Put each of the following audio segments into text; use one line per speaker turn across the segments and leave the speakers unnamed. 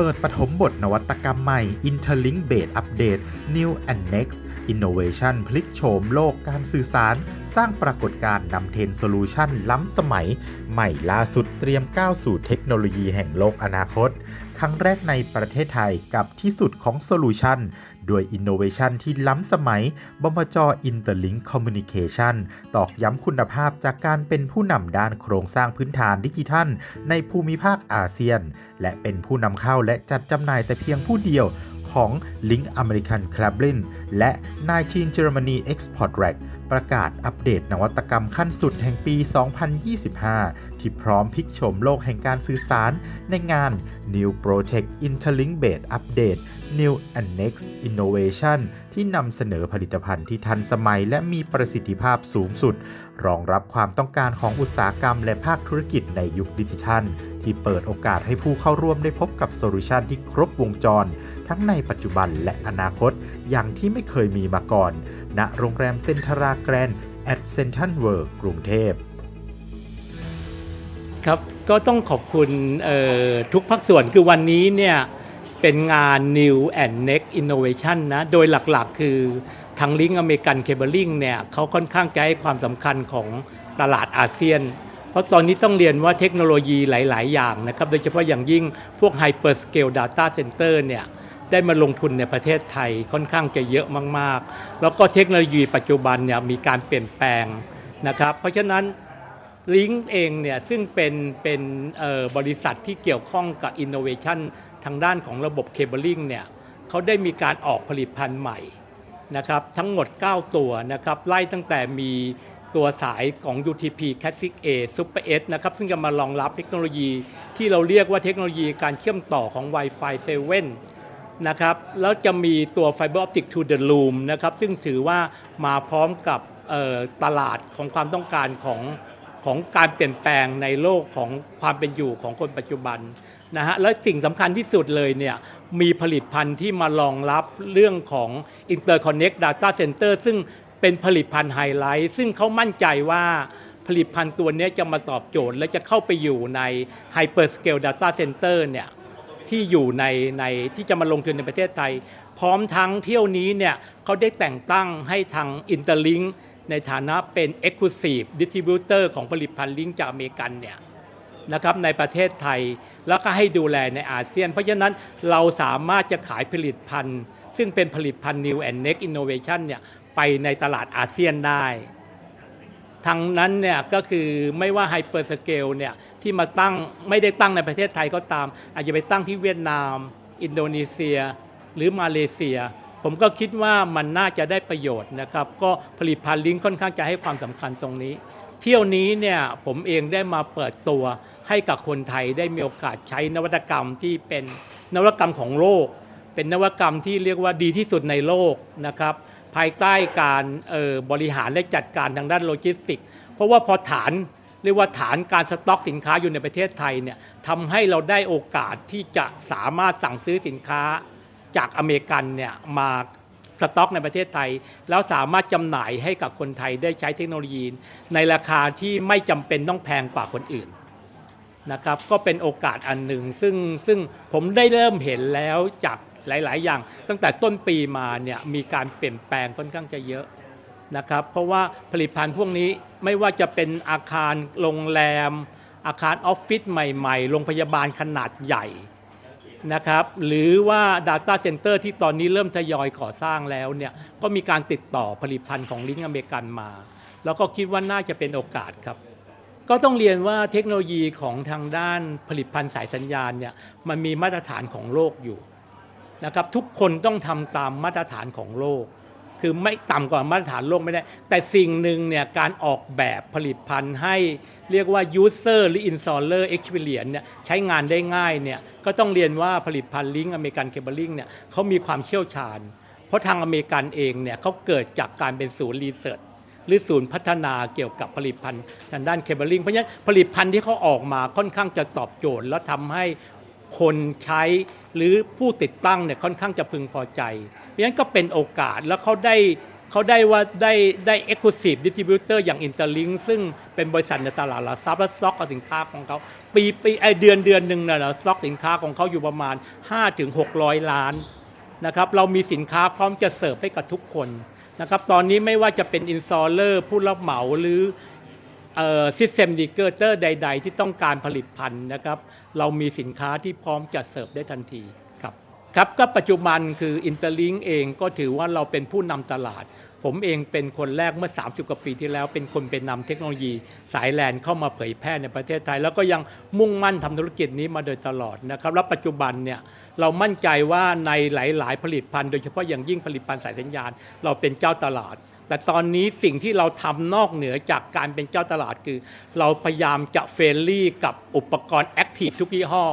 เปิดปฐมบทนวัตกรรมใหม่ Interlink Base Update New and Next Innovation พลิกโฉมโลกการสื่อสาร สร้างปรากฏการณ์นำเทนโซลูชันล้ำสมัย ใหม่ล่าสุดเตรียมก้าวสู่เทคโนโลยีแห่งโลกอนาคต ครั้งแรกในประเทศไทยกับที่สุดของโซลูชัน ด้วยอินโนเวชันที่ล้ำสมัยบมจอินเตอร์ลิงค์คอมมิวนิเคชันตอกย้ำคุณภาพจากการเป็นผู้นำด้านโครงสร้างพื้นฐานดิจิทัล ในภูมิภาคอาเซียน และเป็นผู้นำเข้าและจัดจำหน่ายแต่เพียงผู้เดียว ของ Link American c l a b l i n และ 19 Germany Export r a c ประกาศอัปเดตนวัตกรรมขั้นสุดแห่งปี 2025 ที่พร้อมพลิกโฉมโลกแห่งการสื่อสารในงาน New Protect Interlink Base Update New and Next Innovation ที่นำเสนอผลิตภัณฑ์ที่ทันสมัยและมีประสิทธิภาพสูงสุด รองรับความต้องการของอุตสาหกรรมและภาคธุรกิจในยุคดิจิทัล ที่เปิดโอกาสให้ผู้เข้าร่วมได้พบกับโซลูชันที่ครบวงจร ทั้งในปัจจุบันและอนาคต อย่างที่ไม่เคยมีมาก่อนณโรงแรมเซ็นทราแกรนด์แอดเซนทันเวิร์กกรุงเทพ
ครับก็ต้องขอบคุณทุกภาคส่วนคือวันนี้เนี่ยเป็นงาน New and Next Innovation นะ โดยหลักๆ คือทางลิงก์อเมริกันเคเบิลลิงเนี่ยเขาค่อนข้างจะให้ความสำคัญของตลาดอาเซียน เพราะตอนนี้ต้องเรียนว่าเทคโนโลยีหลาย ๆ อย่างนะครับ โดยเฉพาะอย่างยิ่งพวก Hyperscale Data Center เนี่ยได้มาลงทุนในประเทศไทยค่อนข้างจะเยอะมาก ๆ แล้วก็เทคโนโลยีปัจจุบันเนี่ยมีการเปลี่ยนแปลงนะครับ เพราะฉะนั้นลิงก์เองเนี่ยซึ่งเป็นเป็นบริษัทที่เกี่ยวข้องกับอินโนเวชันทางด้านของระบบเคเบิลลิงเนี่ยเขาได้มีการออกผลิตภัณฑ์ใหม่นะครับทั้งหมด 9 ตัวนะครับไล่ตั้งแต่มี ตัวสายของ UTP Classic A Super S นะครับ ซึ่งจะมารองรับเทคโนโลยีที่เราเรียกว่าเทคโนโลยีการเชื่อมต่อของ Wi-Fi 7 นะครับ แล้วจะมีตัว Fiber Optic to the Room นะครับ ซึ่งถือว่ามาพร้อมกับตลาดของความต้องการของของการเปลี่ยนแปลงในโลกของความเป็นอยู่ของคนปัจจุบันนะฮะและสิ่งสำคัญที่สุดเลยเนี่ยมีผลิตภัณฑ์ที่มารองรับเรื่องของ Interconnect Data Center ซึ่ง เป็นผลิตภัณฑ์ไฮไลท์ ซึ่งเขามั่นใจว่าผลิตภัณฑ์ตัวนี้จะมาตอบโจทย์ และจะเข้าไปอยู่ใน Hyperscale Data Center เนี่ยที่อยู่ในในที่จะมาลงทุนในประเทศไทย พร้อมทั้งเที่ยวนี้เนี่ยเขาได้แต่งตั้งให้ทาง Interlink ในฐานะเป็น Exclusive Distributor ของผลิตภัณฑ์ลิงก์จากอเมริกันเนี่ยนะครับในประเทศไทยแล้วก็ให้ดูแลในอาเซียน เพราะฉะนั้นเราสามารถจะขายผลิตภัณฑ์ ซึ่งเป็นผลิตภัณฑ์ New and Next Innovation เนี่ย ไปในตลาดอาเซียนได้ทางนั้นเนี่ยก็คือไม่ว่าไฮเปอร์สเกลเนี่ยที่มาตั้งไม่ได้ตั้งในประเทศไทยก็ตาม อาจจะไปตั้งที่เวียดนาม อินโดนีเซีย หรือมาเลเซีย ผมก็คิดว่ามันน่าจะได้ประโยชน์นะครับ ก็ผลิตภัณฑ์ลิงก์ค่อนข้างจะให้ความสำคัญตรงนี้ เที่ยวนี้เนี่ยผมเองได้มาเปิดตัวให้กับคนไทยได้มีโอกาสใช้นวัตกรรมที่เป็นนวัตกรรมของโลก เป็นนวัตกรรมที่เรียกว่าดีที่สุดในโลกนะครับ ภายใต้การออบริหารและจัดการทางด้านโลจิสติก เพราะว่าพอฐานเรียกว่าฐานการสต็อกสินค้าอยู่ในประเทศไทยเนี่ยทำให้เราได้โอกาสที่จะสามารถสั่งซื้อสินค้าจากอเมริกันเนี่ยมาสต็อกในประเทศไทย แล้วสามารถจำหน่ายให้กับคนไทยได้ใช้เทคโนโลยี ในราคาที่ไม่จำเป็นต้องแพงกว่าคนอื่นนะครับก็เป็นโอกาสอันหนึ่งซึ่งซึ่งผมได้เริ่มเห็นแล้วจาก หลาย ๆ อย่าง ตั้งแต่ต้นปีมาเนี่ยมีการเปลี่ยนแปลงค่อนข้างจะเยอะนะครับ เพราะว่าผลิตภัณฑ์พวกนี้ไม่ว่าจะเป็นอาคารโรงแรม อาคารออฟฟิศใหม่ ๆ โรงพยาบาลขนาดใหญ่นะครับ หรือว่า Data Center ที่ตอนนี้เริ่มทยอยก่อสร้างแล้วเนี่ยก็มีการติดต่อผลิตภัณฑ์ของลิงก์อเมริกันมา แล้วก็คิดว่าน่าจะเป็นโอกาสครับก็ต้องเรียนว่าเทคโนโลยีของทางด้านผลิตภัณฑ์สายสัญญาณเนี่ยมันมีมาตรฐานของโลกอยู่ นะครับทุกคนต้องทำตามมาตรฐานของโลก คือไม่ต่ำกว่ามาตรฐานโลกไม่ได้ แต่สิ่งหนึ่งเนี่ยการออกแบบผลิตภัณฑ์ให้เรียกว่า user หรือ installer experience เนี่ยใช้งานได้ง่ายเนี่ยก็ต้องเรียนว่าผลิตภัณฑ์ลิงก์อเมริกันเคเบิลลิงเนี่ยเขามีความเชี่ยวชาญ เพราะทางอเมริกันเองเนี่ยเขาเกิดจากการเป็นศูนย์รีเสิร์ชหรือศูนย์พัฒนาเกี่ยวกับผลิตภัณฑ์ทางด้านเคเบิลลิงเพราะฉะนั้นผลิตภัณฑ์ที่เขาออกมาค่อนข้างจะตอบโจทย์ และทำให้คนใช้ หรือผู้ติดตั้งเนี่ยค่อนข้างจะพึงพอใจ เพราะฉะนั้นก็เป็นโอกาสแล้วเขาได้เขาได้ว่าได้ได้ Exclusive Distributor อย่าง Interlink ซึ่งเป็นบริษัทในตลาดหลักทรัพย์และสต็อกสินค้าของเขาปีปีไอเดือนเดือนหนึ่งเนี่ยนะสต็อกสินค้าของเขาอยู่ประมาณ 5-600 ล้านนะครับเรามีสินค้าพร้อมจะเสิร์ฟให้กับทุกคนนะครับตอนนี้ไม่ว่าจะเป็นอินซอลเลอร์ผู้รับเหมาหรือ ซิสเต็มดีเกอร์เตอร์ใด ๆ ที่ต้องการผลิตภัณฑ์นะครับ เรามีสินค้าที่พร้อมจะเสิร์ฟได้ทันทีครับครับก็ปัจจุบันคือ Interlink เองก็ถือว่าเราเป็นผู้นำตลาด ผมเองเป็นคนแรกเมื่อ 30 กว่าปีที่แล้ว เป็นคนเป็นนำเทคโนโลยีสายแลนเข้ามาเผยแพร่ในประเทศไทย แล้วก็ยังมุ่งมั่นทำธุรกิจนี้มาโดยตลอดนะครับและปัจจุบันเนี่ย เรามั่นใจว่าในหลาย ๆ ผลิตภัณฑ์โดยเฉพาะอย่างยิ่งผลิตภัณฑ์สายสัญญาณ เราเป็นเจ้าตลาด แต่ตอนนี้สิ่งที่เราทำนอกเหนือจากการเป็นเจ้าตลาดคือ เราพยายามจะเฟรนลี่กับอุปกรณ์แอคทีฟทุกยี่ห้อ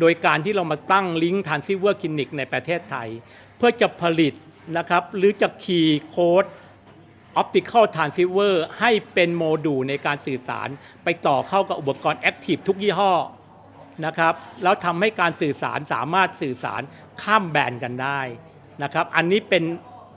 โดยการที่เรามาตั้งลิงก์ทานซิเวอร์คลินิกในประเทศไทย เพื่อจะผลิตนะครับหรือจะคีย์โค้ด Optical Transceiver ให้เป็นโมดูลในการสื่อสาร ไปต่อเข้ากับอุปกรณ์ Active ทุกยี่ห้อ นะครับแล้วทำให้การสื่อสารสามารถสื่อสารข้ามแบรนด์กันได้นะครับอันนี้เป็น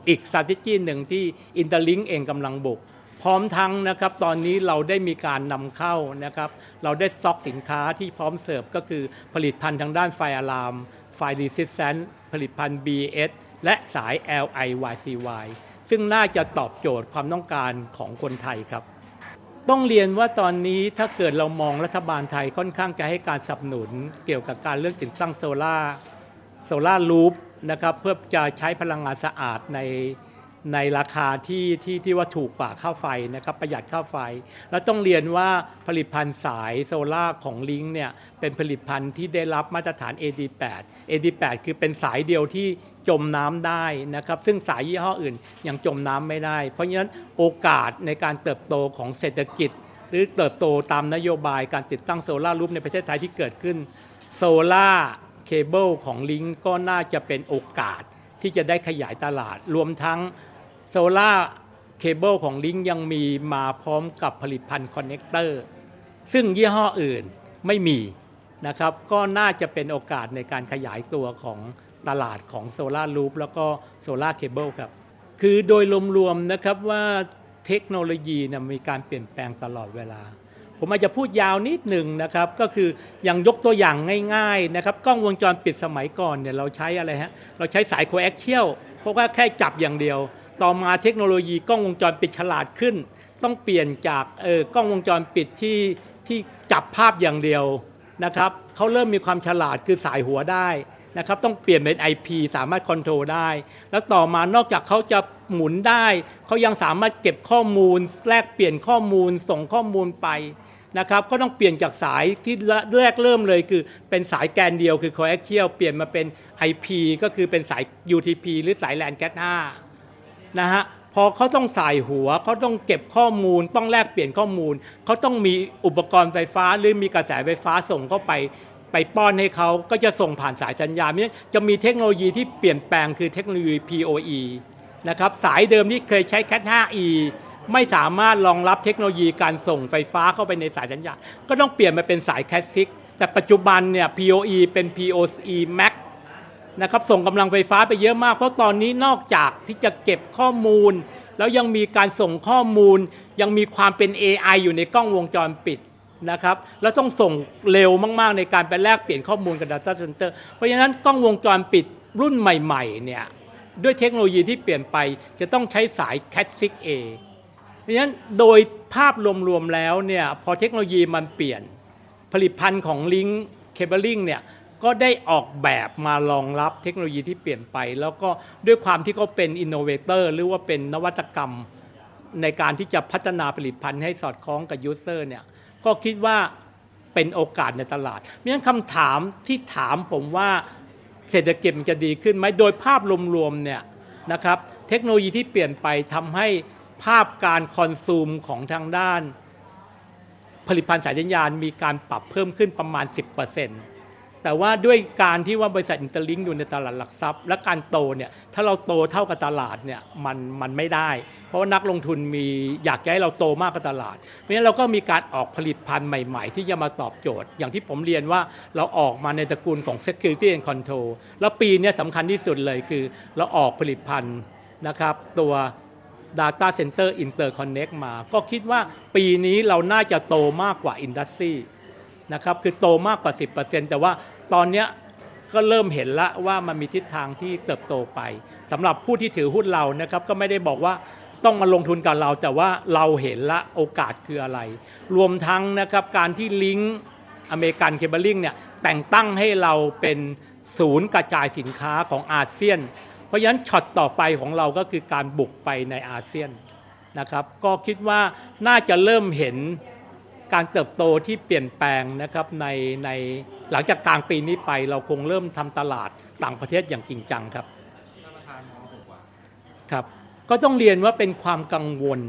อีก strategy หนึ่งที่ Interlink เองกำลังบุก พร้อมทั้งนะครับตอนนี้เราได้มีการนำเข้านะครับเราได้สต็อกสินค้าที่พร้อมเสิร์ฟก็คือผลิตภัณฑ์ทางด้านไฟอะลาม ไฟ resistant ผลิตภัณฑ์ BS และสาย LIYCY ซึ่งน่าจะตอบโจทย์ความต้องการของคนไทยครับ ต้องเรียนว่าตอนนี้ถ้าเกิดเรามองรัฐบาลไทยค่อนข้างจะให้การสนับสนุน เกี่ยวกับการเรื่องติดตั้งโซลา่าโซลาร์ลูปนะครับเพื่อจะใช้พลังงานสะอาดใน ในราคาที่ที่ที่ว่าถูกกว่าค่าไฟนะครับประหยัดค่าไฟ แล้วต้องเรียนว่าผลิตภัณฑ์สายโซลาร์ของลิงเนี่ยเป็นผลิตภัณฑ์ที่ได้รับมาตรฐาน AD8 AD8 คือเป็นสายเดียวที่จมน้ำได้นะครับซึ่งสายยี่ห้ออื่นยังจมน้ำไม่ได้ เพราะฉะนั้นโอกาสในการเติบโตของเศรษฐกิจ หรือเติบโตตามนโยบายการติดตั้งโซลาร์รูปในประเทศไทยที่เกิดขึ้นโซลาเคเบิลของลิงก็น่าจะเป็นโอกาสที่จะได้ขยายตลาดรวมทั้ง โซล่าเคเบิลของลิงยังมีมาพร้อมกับผลิตภัณฑ์คอนเนคเตอร์ซึ่งยี่ห้ออื่นไม่มีนะครับ ก็น่าจะเป็นโอกาสในการขยายตัวของตลาดของโซลาร์ลูปแล้วก็โซลาเคเบิลครับ คือโดยรวมๆนะครับว่าเทคโนโลยีนะมีการเปลี่ยนแปลงตลอดเวลา ผมอาจจะพูดยาวนิดหนึ่งนะครับ ก็คืออย่างยกตัวอย่างง่ายๆนะครับ กล้องวงจรปิดสมัยก่อนเนี่ยเราใช้อะไรฮะ เราใช้สายโคแอคเชียลเพราะว่าแค่จับอย่างเดียว ต่อมาเทคโนโลยีกล้องวงจรปิดฉลาดขึ้น ต้องเปลี่ยนจากเออกล้องวงจรปิดที่ที่จับภาพอย่างเดียวนะครับเขาเริ่มมีความฉลาดคือสายหัวได้นะครับต้องเปลี่ยนเป็น IP สามารถคอนโทรลได้ แล้วต่อมานอกจากเขาจะหมุนได้ เขายังสามารถเก็บข้อมูล แลกเปลี่ยนข้อมูลส่งข้อมูลไปนะครับก็ต้องเปลี่ยนจากสายที่แรกเริ่มเลยคือเป็นสายแกนเดียวคือ coaxial เปลี่ยนมาเป็น IP ก็คือเป็นสาย UTP หรือสาย LAN Cat 5 นะฮะพอเขาต้องใส่หัวเขาต้องเก็บข้อมูล ต้องแลกเปลี่ยนข้อมูลเขาต้องมีอุปกรณ์ไฟฟ้าหรือมีกระแสไฟฟ้าส่งเข้าไปไปป้อนให้เขาก็จะส่งผ่านสายสัญญาณเนี่ยจะมีเทคโนโลยีที่เปลี่ยนแปลงคือเทคโนโลยี PoE นะครับสายเดิมที่เคยใช้ Cat 5e ไม่สามารถรองรับเทคโนโลยีการส่งไฟฟ้าเข้าไปในสายสัญญาณก็ต้องเปลี่ยนมาเป็นสาย Cat 6แต่ปัจจุบันเนี่ย PoE เป็น PoE Max นะครับส่งกำลังไฟฟ้าไปเยอะมาก เพราะตอนนี้นอกจากที่จะเก็บข้อมูล แล้วยังมีการส่งข้อมูล ยังมีความเป็น AI อยู่ในกล้องวงจรปิดนะครับแล้วต้องส่งเร็วมาก ๆ ในการไปแลกเปลี่ยนข้อมูลกับ Data Center เพราะฉะนั้นกล้องวงจรปิดรุ่นใหม่ๆเนี่ยด้วยเทคโนโลยีที่เปลี่ยนไปจะต้องใช้สาย Cat 6A เพราะฉะนั้นโดยภาพรวม ๆ แล้วเนี่ยพอเทคโนโลยีมันเปลี่ยนผลิตภัณฑ์ของลิงก์เคเบิลลิงเนี่ย ก็ได้ออกแบบมารองรับเทคโนโลยีที่เปลี่ยนไป แล้วก็ด้วยความที่เขาเป็นอินโนเวเตอร์หรือว่าเป็นนวัตกรรม ในการที่จะพัฒนาผลิตภัณฑ์ให้สอดคล้องกับยูเซอร์เนี่ยก็คิดว่าเป็นโอกาสในตลาดเพราะฉะนั้นคำถามที่ถามผมว่าเศรษฐกิจมันจะดีขึ้นไหมโดยภาพรวมๆเนี่ยนะครับเทคโนโลยีที่เปลี่ยนไปทำให้ภาพการคอนซูมของทางด้าน ผลิตภัณฑ์สายสัญญาณมีการปรับเพิ่มขึ้นประมาณ 10% แต่ว่าด้วยการที่ว่าบริษัทอินเตอร์ลิงอยู่ในตลาดหลักทรัพย์ และการโตเนี่ยถ้าเราโตเท่ากับตลาดเนี่ยมันมันไม่ได้ เพราะว่านักลงทุนมีอยากให้เราโตมากกว่าตลาด เพราะฉะนั้นเราก็มีการออกผลิตภัณฑ์ใหม่ ๆ ที่จะมาตอบโจทย์ อย่างที่ผมเรียนว่าเราออกมาในตระกูลของ Security and Control แล้วปีนี้สำคัญที่สุดเลยคือ เราออกผลิตภัณฑ์นะครับตัว Data Center Interconnect มา ก็คิดว่าปีนี้เราน่าจะโตมากกว่าอินดัส r y นะครับคือโตมากกว่า 10%แต่ว่า ตอนเนี้ยก็เริ่มเห็นละว่ามันมีทิศทางที่เติบโตไปสำหรับผู้ที่ถือหุ้นเรานะครับก็ไม่ได้บอกว่าต้องมาลงทุนกับเรา แต่ว่าเราเห็นละโอกาสคืออะไร รวมทั้งนะครับการที่ลิงก์อเมริกันเคเบิลลิงเนี่ยแต่งตั้งให้เราเป็นศูนย์กระจายสินค้าของอาเซียน เพราะฉะนั้นช็อตต่อไปของเราก็คือการบุกไปในอาเซียนนะครับ ก็คิดว่าน่าจะเริ่มเห็นการเติบโตที่เปลี่ยนแปลงนะครับในใน หลังจากกลางปีนี้ไปเราคงเริ่มทำตลาดต่างประเทศอย่างจริงจังครับ
ท่านประธานมองผมว่า
ครับ ก็ต้องเรียนว่าเป็นความกังวล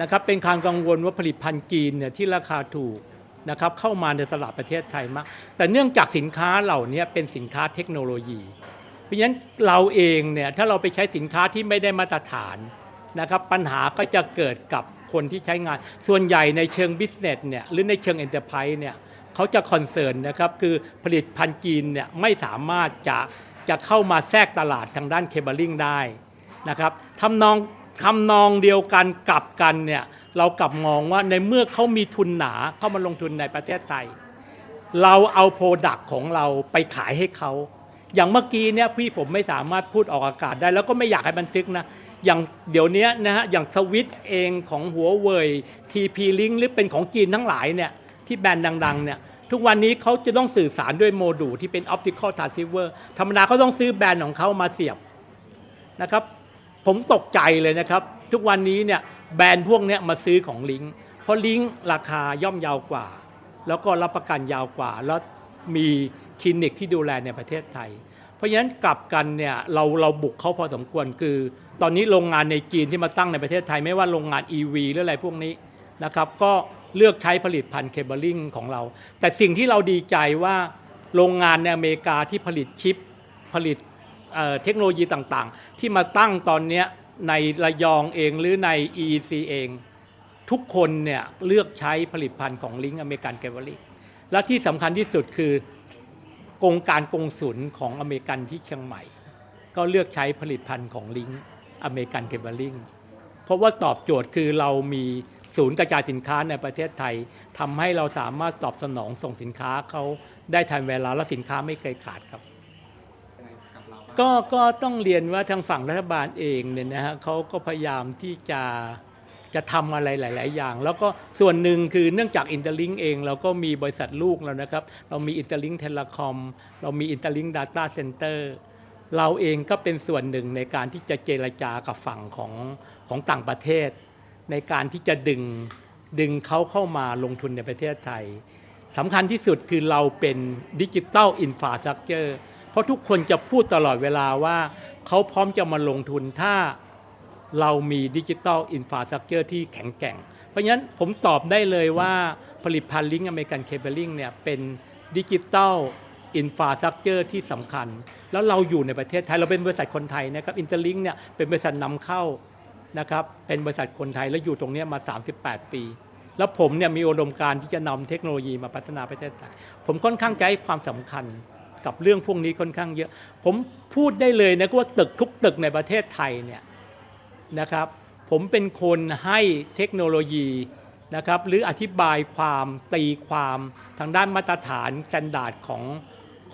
นะครับ เป็นความกังวลว่าผลิตภัณฑ์จีนเนี่ยที่ราคาถูกนะครับเข้ามาในตลาดประเทศไทยมาก แต่เนื่องจากสินค้าเหล่านี้เป็นสินค้าเทคโนโลยี เพราะฉะนั้นเราเองเนี่ยถ้าเราไปใช้สินค้าที่ไม่ได้มาตรฐานนะครับปัญหาก็จะเกิดกับคนที่ใช้งาน ส่วนใหญ่ในเชิงบิสเนสเนี่ยหรือในเชิงเอ็นเตอร์ไพรส์เนี่ย เขาจะคอนเซิร์นนะครับคือผลิตภัณฑ์จีนเนี่ยไม่สามารถจะจะเข้ามาแทรกตลาดทางด้านเคเบิลลิงได้นะครับทำนองทำนองเดียวกันกลับกันเนี่ยเรากลับมองว่าในเมื่อเขามีทุนหนาเข้ามาลงทุนในประเทศไทย เราเอาโปรดักต์ของเราไปขายให้เขา อย่างเมื่อกี้เนี่ยพี่ผมไม่สามารถพูดออกอากาศได้ แล้วก็ไม่อยากให้บันทึกนะอย่างเดี๋ยวนี้นะฮะอย่างสวิตเองของหัวเว่ย TP Link หรือเป็นของจีนทั้งหลายเนี่ย ที่แบรนด์ดังๆเนี่ยทุกวันนี้เขาจะต้องสื่อสารด้วยโมดูลที่เป็น Optical Transceiver ธรรมดาเขาต้องซื้อแบรนด์ของเขามาเสียบนะครับ ผมตกใจเลยนะครับ ทุกวันนี้เนี่ยแบรนด์พวกนี้มาซื้อของลิงก์เพราะลิงก์ราคาย่อมเยาวกว่า แล้วก็รับประกันยาวกว่า แล้วมีคลินิกที่ดูแลในประเทศไทย เพราะฉะนั้นกลับกันเนี่ยเราเราบุกเขาพอสมควรคือ ตอนนี้โรงงานในจีนที่มาตั้งในประเทศไทย ไม่ว่าโรงงาน EV หรืออะไรพวกนี้นะครับ ก็ เลือกใช้ผลิตภัณฑ์เคเบิลลิงของเรา แต่สิ่งที่เราดีใจว่าโรงงานในอเมริกาที่ผลิตชิปผลิตเเทคโนโลยีต่างๆ ที่มาตั้งตอนนี้ในระยองเองหรือใน EEC เอง ทุกคนเนี่ยเลือกใช้ผลิตภัณฑ์ของลิงก์อเมริกันเกเบอรี่และที่สำคัญที่สุดคือกงการกงสุลของอเมริกันที่เชียงใหม่ ก็เลือกใช้ผลิตภัณฑ์ของลิงก์อเมริกันเกเบอริงเพราะว่าตอบโจทย์คือเรามี ศูนย์กระจายสินค้าในประเทศไทยทำให้เราสามารถตอบสนองส่งสินค้าเขาได้ทันเวลาและสินค้าไม่เคยขาดครับ
ยังไงกับเราบ้าง
ก็ก็ต้องเรียนว่าทางฝั่งรัฐบาลเองเนี่ยนะฮะเขาก็พยายามที่จะจะทำอะไรหลาย ๆ อย่าง แล้วก็ส่วนหนึ่งคือเนื่องจากอินเตอร์ลิงเองเราก็มีบริษัทลูกแล้วนะครับ เรามีอินเตอร์ลิงเทเลคอมเรามีอินเตอร์ลิงดาต้าเซ็นเตอร์เราเองก็เป็นส่วนหนึ่งในการที่จะเจรจากับฝั่งของของต่างประเทศ ในการที่จะดึงดึงเขาเข้ามาลงทุนในประเทศไทยสำคัญที่สุดคือเราเป็นดิจิ t a ลอินฟ a า t ั u เจอร์เพราะทุกคนจะพูดตลอดเวลาว่าเขาพร้อมจะมาลงทุนถ้าเรามีดิจิ t a ลอินฟ a า t ั u เจอร์ที่แข็งแกร่ง เพราะฉะนั้นผมตอบได้เลยว่าผลิตภัณฑ์ลิงก์อเมริกันเคเบิลลิงเนี่ยเป็นดิจิ t a ลอินฟ a า t ั u เจอร์ที่สำคัญ แล้วเราอยู่ในประเทศไทย เราเป็นบริษัทคนไทยนะครับอินเตอร์ลิงเนี่ยเป็นบริษัทนำเข้า นะครับเป็นบริษัทคนไทยแล้วอยู่ตรงนี้มา 38 ปี แล้วผมเนี่ยมีอุดมการที่จะนำเทคโนโลยีมาพัฒนาประเทศไทยผมค่อนข้างให้ความสำคัญกับเรื่องพวกนี้ค่อนข้างเยอะ ผมพูดได้เลยนะว่าตึกทุกตึกในประเทศไทยเนี่ยนะครับผมเป็นคนให้เทคโนโลยีนะครับหรืออธิบายความตีความทางด้านมาตรฐานสแตนดาร์ดของ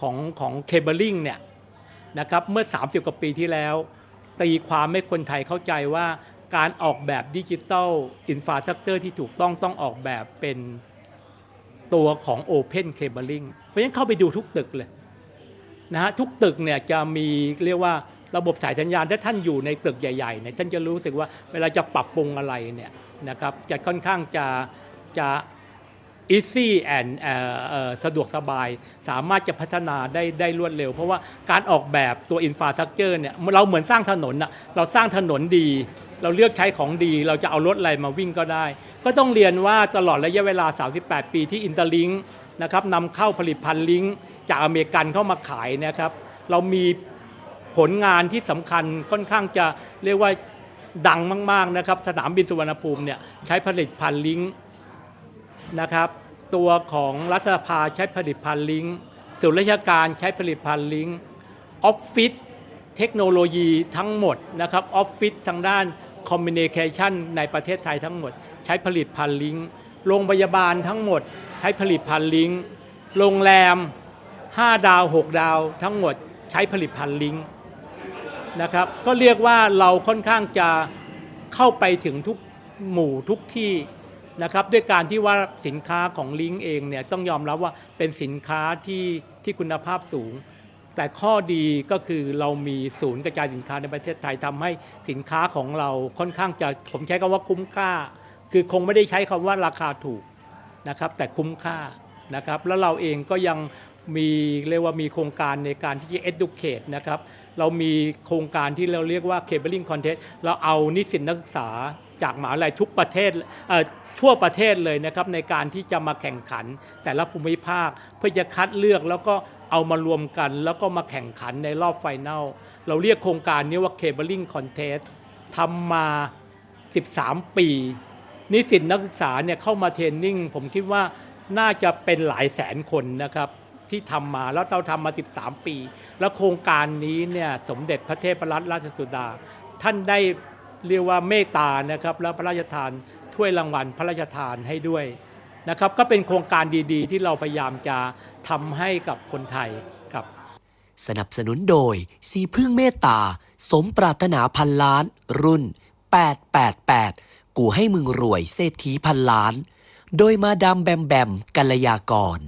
ของของเคเบิลลิงเนี่ยนะครับเมื่อ 30 กว่าปีที่แล้ว ตีความให้คนไทยเข้าใจว่า การออกแบบดิจิตอลอินฟรา t ักเจอร์ที่ถูกต้องต้องออกแบบเป็นตัวของ Open Cabling เพราะฉะนั้นเข้าไปดูทุกตึกเลยนะฮะทุกตึกเนี่ยจะมีเรียกว่าระบบสายสัญญาณถ้าท่านอยู่ในตึกใหญ่ๆเนี่ยท่านจะรู้สึกว่าเวลาจะปรับปรุงอะไรเนี่ยนะครับจะค่อนข้างจะจะ easy and เอ่อเอ่อสะดวกสบาย สามารถจะพัฒนาได้ได้รวดเร็ว เพราะว่าการออกแบบตัว infrastructure เนี่ยเราเหมือนสร้างถนนอะเราสร้างถนนดี เราเลือกใช้ของดี เราจะเอารถอะไรมาวิ่งก็ได้ ก็ต้องเรียนว่าตลอดระยะเวลา 38 ปีที่อินเตอร์ลิงนะครับนำเข้าผลิตภัณฑ์ลิงก์จากอเมริกันเข้ามาขายนะครับเรามีผลงานที่สำคัญค่อนข้างจะเรียกว่าดังมาก ๆ นะครับ สนามบินสุวรรณภูมิเนี่ยใช้ผลิตภัณฑ์ลิงก์นะครับ ตัวของรัฐสภาใช้ผลิตภัณฑ์ลิงก์ส่วนราชการใช้ผลิตภัณฑ์ลิงก์ออฟฟิศเทคโนโลยีทั้งหมดนะครับออฟฟิศทางด้านคอมมิ n น c a t i o n ในประเทศไทยทั้งหมด ใช้ผลิตภัณฑ์ลิงก์โรงพยาบาลทั้งหมด ใช้ผลิตภัณฑ์ลิงก์โรงแรม 5 ดาว 6 ดาว ทั้งหมดใช้ผลิตภัณฑ์ลิงก์นะครับก็เรียกว่าเราค่อนข้างจะเข้าไปถึงทุกหมู่ทุกที่ นะครับด้วยการที่ว่าสินค้าของลิงก์เองเนี่ยต้องยอมรับว่าเป็นสินค้าที่ที่คุณภาพสูง แต่ข้อดีก็คือเรามีศูนย์กระจายสินค้าในประเทศไทยทำให้สินค้าของเราค่อนข้างจะผมใช้คำว่าคุ้มค่า คือคงไม่ได้ใช้คำว่าราคาถูกนะครับแต่คุ้มค่านะครับแล้วเราเองก็ยังมีเรียกว่ามีโครงการในการที่จะ educate นะครับเรามีโครงการที่เราเรียกว่า cabling contest เราเอานิสิตนักศึกษาจากมหาลัยทุกประเทศ ทั่วประเทศเลยนะครับในการที่จะมาแข่งขัน แต่ละภูมิภาคเพื่อจะคัดเลือกแล้วก็เอามารวมกัน แล้วก็มาแข่งขันในรอบไฟแนลเราเรียกโครงการนี้ว่า cabling contest ทำมา 13 ปี นิสิตนักศึกษาเนี่ยเข้ามาเทรนนิ่ง ผมคิดว่าน่าจะเป็นหลายแสนคนนะครับที่ทำมาแล้วเราทำมา 13 ปี แล้วโครงการนี้เนี่ยสมเด็จพระเทพรัตนราชสุดา ท่านได้เรียกว่าเมตตานะครับ แล้วพระราชทาน ถ้วยรางวัลพระราชทานให้ด้วยนะครับก็เป็นโครงการดีๆ ที่เราพยายามจะทำให้กับคนไทยครับ
สนับสนุนโดย สีพึ่งเมตตา สมปรารถนาพันล้าน รุ่น 888 กูให้มึงรวยเศรษฐีพันล้าน โดยมาดามแบมแบมกัลยากร